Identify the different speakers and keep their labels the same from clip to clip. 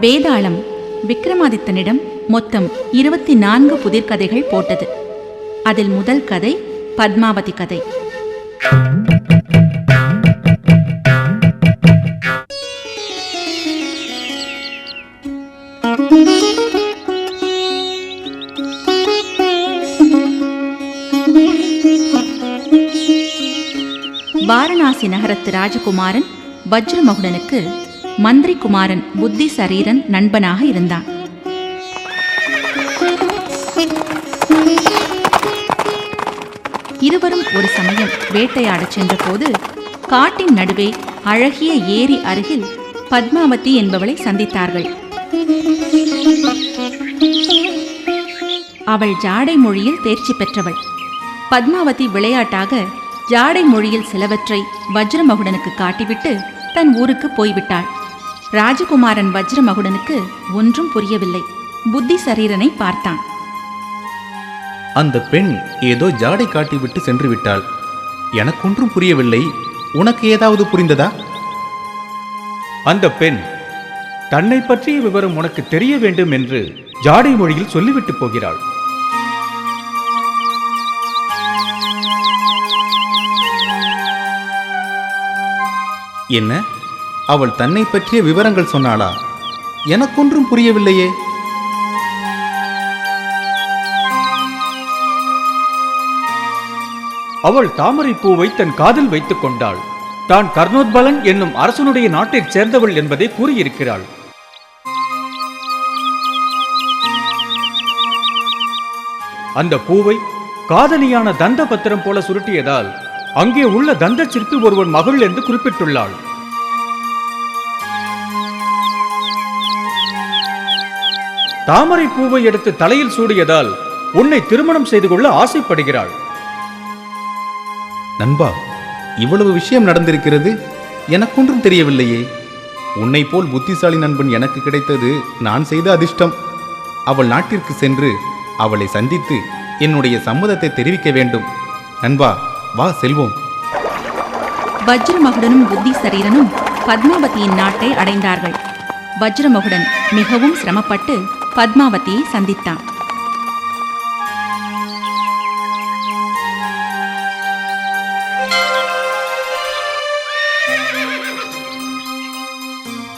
Speaker 1: வேதாளம் விக்ரமாதித்தனிடம் மொத்தம் இருபத்தி நான்கு புதிர்கதைகள் போட்டது. அதில் முதல் கதை பத்மாவதி கதை. வாரணாசி நகரத்து ராஜகுமாரன் வஜ்ரமகுடனுக்கு மந்திரி குமாரன் புத்தி சரீரன் நண்பனாக இருந்தான். இருவரும் ஒரு சமயம் வேட்டையாடச் சென்றபோது காட்டின் நடுவே அழகிய ஏரி அருகில் பத்மாவதி என்பவளை சந்தித்தார்கள். அவள் ஜாடை மொழியில் தேர்ச்சி பெற்றவள். பத்மாவதி விளையாட்டாக ஜாடை மொழியில் சிலவற்றை வஜ்ரமகுடனுக்கு காட்டிவிட்டு தன் ஊருக்கு போய்விட்டாள். ராஜகுமாரன் வஜ்ரமகுடனுக்கு ஒன்றும் புரியவில்லை. புத்தி சரீரனை பார்த்தான்.
Speaker 2: அந்த பெண் ஏதோ ஜாடை காட்டிவிட்டு சென்று விட்டாள். எனக்கொன்றும் புரியவில்லை. உனக்கு ஏதாவது புரிந்ததா?
Speaker 3: அந்த பெண் தன்னை பற்றிய விவரம் உனக்கு தெரிய வேண்டும் என்று ஜாடை மொழியில் சொல்லிவிட்டு போகிறாள்.
Speaker 2: என்ன? அவள் தன்னை பற்றிய விவரங்கள் சொன்னாளா? எனக்கொன்றும் புரியவில்லையே.
Speaker 3: அவள் தாமரை பூவை தன் காதில் வைத்துக் கொண்டாள். தான் கர்ணோத்பலன் என்னும் அரசனுடைய நாட்டைச் சேர்ந்தவள் என்பதை கூறியிருக்கிறாள். அந்த பூவை காதலியான தந்த பத்திரம் போல சுருட்டியதால் அங்கே உள்ள தந்த சிற்பி ஒருவன் மகள் என்று குறிப்பிட்டுள்ளாள். தாமரை பூவை எடுத்து தலையில் சூடியதால் உன்னை திருமணம் செய்து கொள்ள ஆசைப்படுகிறாள்.
Speaker 2: நண்பா இவ்வளவு விஷயம் நடந்திருக்கிறது? எனக்கொன்றும் தெரியவில்லையே. உன்னை போல் புத்திசாலி நண்பன் எனக்கு கிடைத்தது நான் செய்த அதிர்ஷ்டம். அவள் நாட்டிற்கு சென்று அவளை சந்தித்து என்னுடைய சம்மதத்தை தெரிவிக்க வேண்டும். நண்பா வா செல்வோம்.
Speaker 1: வஜ்ரமகுடனும் புத்தி சரீரனும் பத்மாவதியின் நாட்டை அடைந்தார்கள். வஜ்ரமகுடன் மிகவும் சிரமப்பட்டு பத்மாவதியை சந்தித்தான்.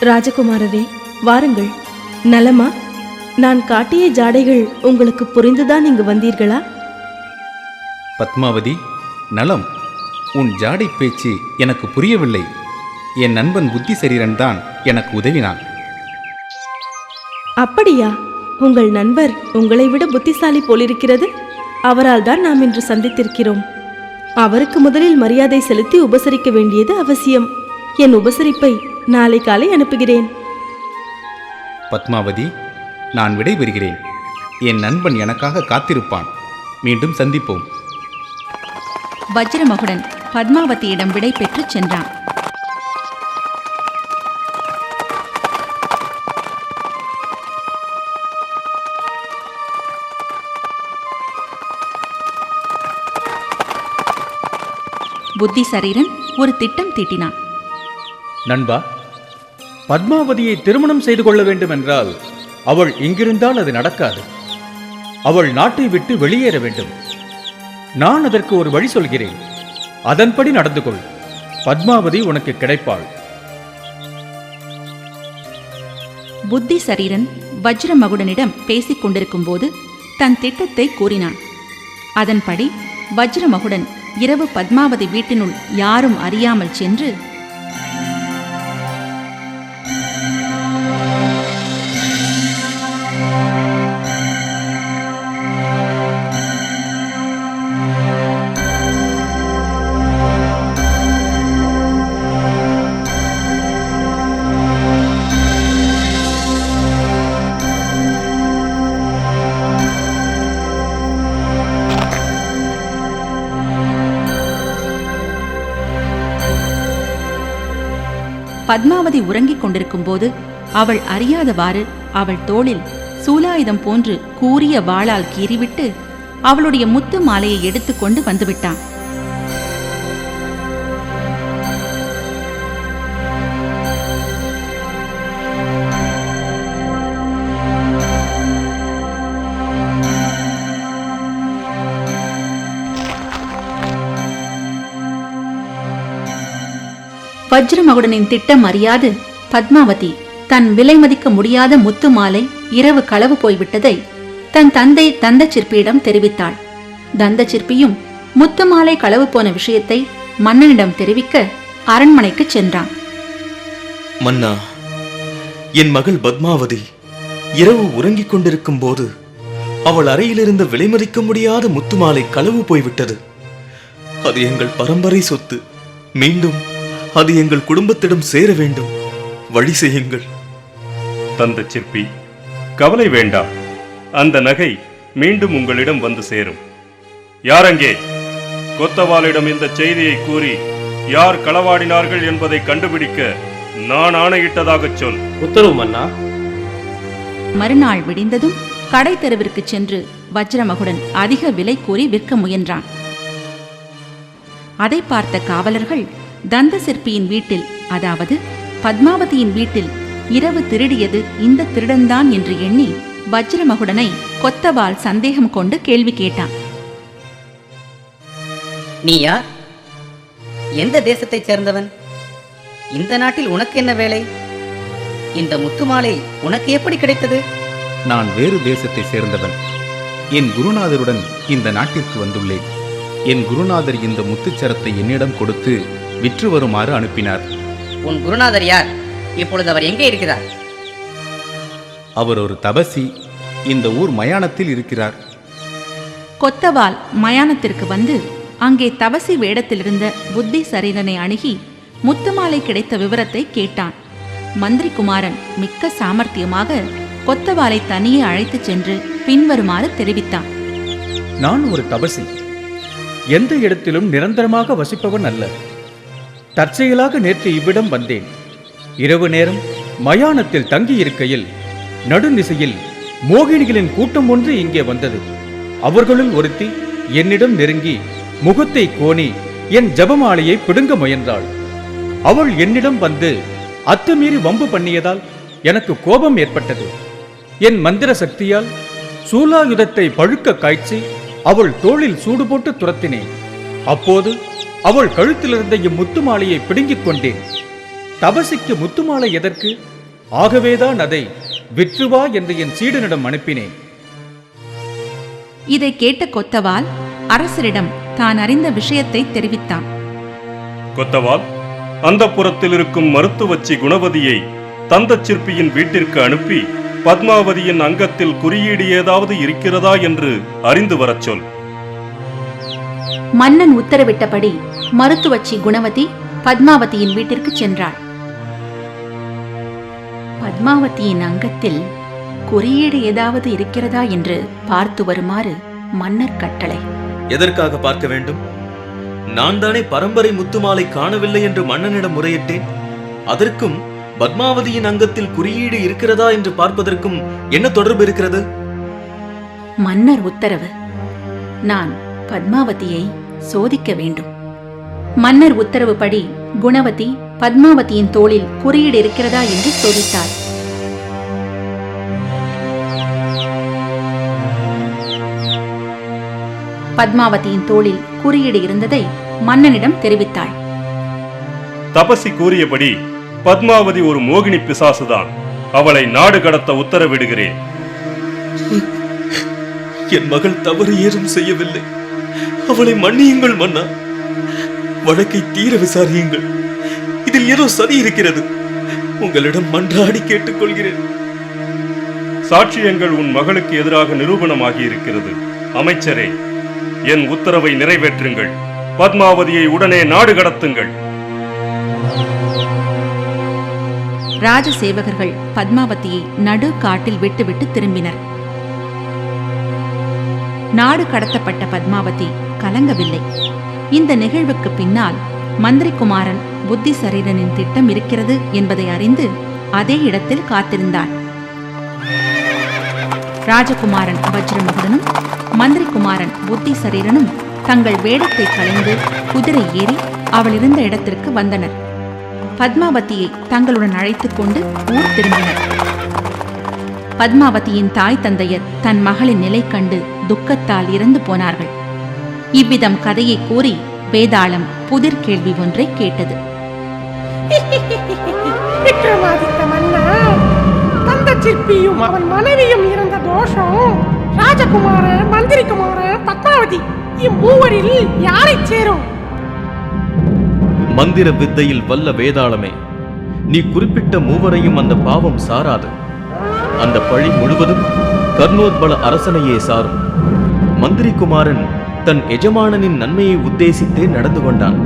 Speaker 4: ராஜகுமாரரே வாருங்கள். நலமா? நான் காட்டிய ஜாடைகள் உங்களுக்கு புரிந்துதான் இங்கு வந்தீர்களா?
Speaker 2: பத்மாவதி நலம். உன் ஜாடை பேச்சு எனக்கு புரியவில்லை. என் நண்பன் புத்தி சரீரன் தான் எனக்கு உதவினான்.
Speaker 4: அப்படியா? உங்கள் நண்பர் உங்களை விட புத்திசாலி போலிருக்கிறது. அவரால் தான் நாம் இன்று சந்தித்திருக்கிறோம். அவருக்கு முதலில் மரியாதை செலுத்தி உபசரிக்க வேண்டியது அவசியம். என் உபசரிப்பை நாளை காலை அனுப்புகிறேன்.
Speaker 2: பத்மாவதி நான் விடைபெறுகிறேன். என் நண்பன் எனக்காக காத்திருப்பான். மீண்டும் சந்திப்போம்.
Speaker 1: வஜ்ரமகுடன் பத்மாவதியிடம் விடை பெற்றுச் சென்றான். புத்தி சரீரன் ஒரு திட்டம் தீட்டினான்.
Speaker 3: நண்பா பத்மாவதியை திருமணம் செய்து கொள்ள வேண்டும் என்றால் அவள் இங்கிருந்தால் அது நடக்காது. அவள் நாட்டை விட்டு வெளியேற வேண்டும். நான் அதற்கு ஒரு வழி சொல்கிறேன். அதன்படி நடந்து கொள். பத்மாவதி உனக்கு கிடைப்பாள்.
Speaker 1: புத்தி சரீரன் வஜ்ரமகுடனிடம் பேசிக் கொண்டிருக்கும்போது தன் திட்டத்தை கூறினான். அதன்படி வஜ்ரமகுடன் இரவு பத்மாவதி வீட்டினுள் யாரும் அறியாமல் சென்று பத்மாவதி உறங்கிக் கொண்டிருக்கும்போது அவள் அறியாதவாறு அவள் தோளில் சூலாயுதம் போன்று கூறிய வாளால் கீறிவிட்டு அவளுடைய முத்து மாலையை எடுத்துக்கொண்டு வந்துவிட்டான். வஜ்ரமகுடனின் திட்டம் அறியாது. பத்மாவதி தன் விலை மதிக்க முடியாத முத்து மாலை இரவு களவு போய்விட்டதை தன் தந்தை தந்த சிற்பியிடம் தெரிவித்தாள். தந்த சிற்பியும் முத்து மாலை களவு போன விஷயத்தை மன்னனிடம் தெரிவிக்க அரண்மனைக்கு சென்றான்.
Speaker 5: மன்னா என் மகள் பத்மாவதி இரவு உறங்கிக் கொண்டிருக்கும் போது அவள் அறையிலிருந்து விலைமதிக்க முடியாத முத்துமாலை களவு போய்விட்டது. அது எங்கள் பரம்பரை சொத்து. மீண்டும் அது எங்கள் குடும்பத்திடம் சேர வேண்டும். வழி செய்யுங்கள்.
Speaker 6: தந்த சிற்பி கவலை வேண்டாம் அந்த நகை மீண்டும் உங்களிடம் வந்து சேரும். யாரங்கே? கொத்தவாலிடம் இந்த செய்தியை கூறி யார் களவாடினார்கள் என்பதை கண்டுபிடிக்க நான் ஆணையிட்டதாகச் சொல்.
Speaker 7: உத்தரவு மன்னா.
Speaker 1: மறுநாள் விடிந்ததும் கடை தெருவிற்குச் சென்று வஜ்ரமகுடன் அதிக விலை கூறி விற்க முயன்றான். அதை பார்த்த காவலர்கள் தந்த சிற்பியின் வீட்டில் அதாவது பத்மாவதியின் வீட்டில் இரவு திருடியது இந்த திருடன்தான் என்று எண்ணி வஜ்ரமகுடனை கொத்தவால் சந்தேகம் கொண்டு கேள்வி கேட்டான்.
Speaker 8: நீ யார்? எந்த தேசத்தைச் சேர்ந்தவன்? இந்த நாட்டில் உனக்கு என்ன வேலை? இந்த முத்துமாலை உனக்கு எப்படி கிடைத்தது?
Speaker 2: நான் வேறு தேசத்தை சேர்ந்தவன். என் குருநாதருடன் இந்த நாட்டிற்கு வந்துள்ளேன். என் குருநாதர் இந்த முத்துச்சரத்தை என்னிடம் கொடுத்து விற்று வருமாறு அனுப்பினார்.
Speaker 8: உன் குருநாதர் யார்? இப்பொழுது அவர் எங்கே இருக்கிறார்?
Speaker 2: அவர் ஒரு தபசி இந்த ஊர் மயானத்தில் இருக்கிறார்.
Speaker 1: கொத்தவால் மயானத்திற்கு வந்து அங்கே தவசி வேடத்திலிருந்த புத்தி சரீரனை அணுகி முத்துமாலை கிடைத்த விவரத்தை கேட்டான். மந்திரி குமாரன் மிக்க சாமர்த்தியமாக கொத்தவாலை தனியே அழைத்துச் சென்று பின்வருமாறு தெரிவித்தான்.
Speaker 3: நான் ஒரு தபசி. எந்த இடத்திலும் நிரந்தரமாக வசிப்பவன் அல்ல. தற்செயலாக நேற்று இவ்விடம் வந்தேன். இரவு நேரம் மயானத்தில் தங்கியிருக்கையில் நடுநிசையில் மோகினிகளின் கூட்டம் ஒன்று இங்கே வந்தது. அவர்களுள் ஒருத்தி என்னிடம் நெருங்கி முகத்தை கோணி என் ஜபமாலையை பிடுங்க முயன்றாள். அவள் என்னிடம் வந்து அத்துமீறி வம்பு பண்ணியதால் எனக்கு கோபம் ஏற்பட்டது. என் மந்திர சக்தியால் சூலாயுதத்தை பழுக்க காய்ச்சி அவள் தோளில் சூடு போட்டு துரத்தினேன். அப்போது அவள் கழுத்திலிருந்த இம்முத்து மாலையை பிடுங்கிக் கொண்டேன். தபசிக்கு முத்துமாலை எதற்கு? ஆகவேதான் அதை விற்றுவா என்று என் சீடனிடம் அனுப்பினேன்.
Speaker 1: இதை கேட்ட கொத்தவால் அரசரிடம் தான் அறிந்த விஷயத்தை தெரிவித்தான்.
Speaker 6: கொத்தவால் அந்த புறத்தில் இருக்கும் மருத்துவச்சி குணவதியை தந்த சிற்பியின் வீட்டிற்கு அனுப்பி பத்மாவதியின் அங்கத்தில் குறியீடு ஏதாவது இருக்கிறதா என்று அறிந்து வரச் சொல்.
Speaker 1: மன்னன் உத்தரவிட்டபடி மருத்துவச்சி குணவதி பத்மாவதியின் வீட்டிற்குச் சென்றாள். பத்மாவதியின் அங்கத்தில் குறியீடு ஏதாவது இருக்கிறதா என்று பார்த்து வருமாறு மன்னர் கட்டளை.
Speaker 5: எதற்காக பார்க்க வேண்டும்? நான் தானே பரம்பரை முத்துமாலை காணவில்லை என்று மன்னனிடம் முறையிட்டேன். அதற்கும் பத்மாவதியின் அங்கத்தில் குறியீடு இருக்கிறதா என்று பார்ப்பதற்கும் என்ன தொடர்பு இருக்கிறது?
Speaker 1: மன்னர் உத்தரவு. நான் பத்மாவதியை சோதிக்க வேண்டும். மன்னர் உத்தரவுப்படி குணவதி பத்மாவதியின் தோளில் குறியீடு இருக்கிறதா என்று சோதித்தாள் பத்மாவதியின் தோளில் குறியீடு இருந்ததை மன்னனிடம் தெரிவித்தாள்.
Speaker 6: தபசி கூறியபடி பத்மாவதி ஒரு மோகினி பிசாசுதான். அவளை நாடு கடத்த உத்தரவிடுகிறேன்.
Speaker 5: என் மகள் தவறு ஏதும் செய்யவில்லை. அவளை மன்னியுங்கள் மன்னா. வழக்கை தீர விசாரியுங்கள். இதில் ஏதோ சதி இருக்கிறது. உங்களிடம் மன்றாடி கேட்டுக்கொள்கிறேன்.
Speaker 6: சாட்சியங்கள் உன் மகளுக்கு எதிராக நிரூபணமாகி இருக்கிறது அமைச்சரே என் உத்தரவை நிறைவேற்றுங்கள். பத்மாவதியை உடனே நாடு கடத்துங்கள்.
Speaker 1: ராஜசேவகர்கள் பத்மாவதியை நடு காட்டில் விட்டுவிட்டு திரும்பினர். நாடு கடத்தப்பட்ட பத்மாவதி கலங்கவில்லை. இந்த நிகழ்வுக்கு பின்னால் மந்திரிகுமாரன் புத்தி சரீரனின் திட்டம் இருக்கிறது என்பதை அறிந்து அதே இடத்தில் காத்திருந்தான் ராஜகுமாரன் வஜ்ரமகுடனும் மந்திரிகுமாரன் புத்தி சரீரனும் தங்கள் வேடத்தை கலைந்து குதிரை ஏறி அவள் இருந்த இடத்திற்கு வந்தனர். பத்மாவதியை தங்களுடன் அழைத்துக் கொண்டு ஊர் திரும்பினர். பத்மாவதியின் தாய் தந்தையர் தன் மகளின் நிலை கண்டு துக்கத்தால் இறந்து போனார்கள். இவ்விதம் கதையை கூறி வேதாளம் புதிர் கேள்வி ஒன்றை கேட்டது.
Speaker 7: விக்ரமாதித்த மன்னா தந்த சிற்பியும் அவன் மனைவியும் இருந்த தோஷம். ராஜகுமாரன் மந்திரிகுமாரன் பத்மாவதி இம்மூவரில் யாரைச் சேரும்?
Speaker 5: மந்திர வித்தையில் வல்ல வேதாளமே நீ குறிப்பிட்ட மூவரையும் அந்த பாவம் சாராது. அந்த பழி முழுவதும் கர்ணோத்பல அரசனையே சாரும். மந்திரிகுமாரன் தன் எஜமானனின் நன்மையை உத்தேசித்தே நடந்து கொண்டான்.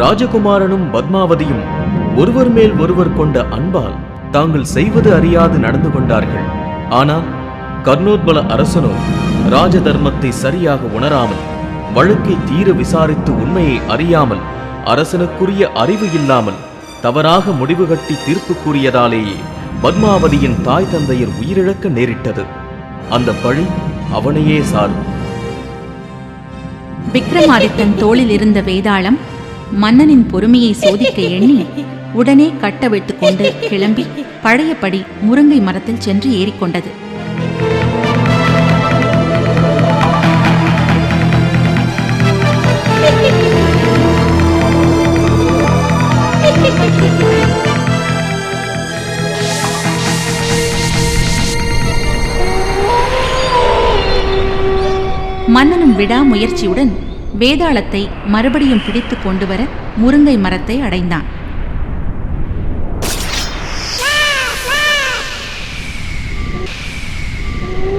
Speaker 5: ராஜகுமாரனும் பத்மாவதியும் ஒருவர் மேல் ஒருவர் கொண்ட அன்பால் தாங்கள் செய்வது அறியாது நடந்து கொண்டார்கள். ஆனால் கர்ணோத்பல அரசனோ ராஜ தர்மத்தை சரியாக உணராமல் வழக்கை தீர விசாரித்து உண்மையை அறியாமல் அரசனுக்குரிய அறிவு இல்லாமல் தவறாக முடிவு கட்டி தீர்ப்பு கூறியதாலேயே பத்மாவதியின் தாய் தந்தையர் உயிரிழக்க நேரிட்டது. அந்த பழி அவனையே சாரும்.
Speaker 1: விக்ரமாதித்தன் தோளில் இருந்த வேதாளம் மன்னனின் பொறுமையை சோதிக்க எண்ணி உடனே கட்டவிழ்த்து கொண்டு கிளம்பி பழையபடி முருங்கை மரத்தில் சென்று ஏறிக்கொண்டது. மன்னனும் விடாமுயற்சியுடன் வேதாளத்தை மறுபடியும் பிடித்து கொண்டு வர முருங்கை மரத்தை அடைந்தான்.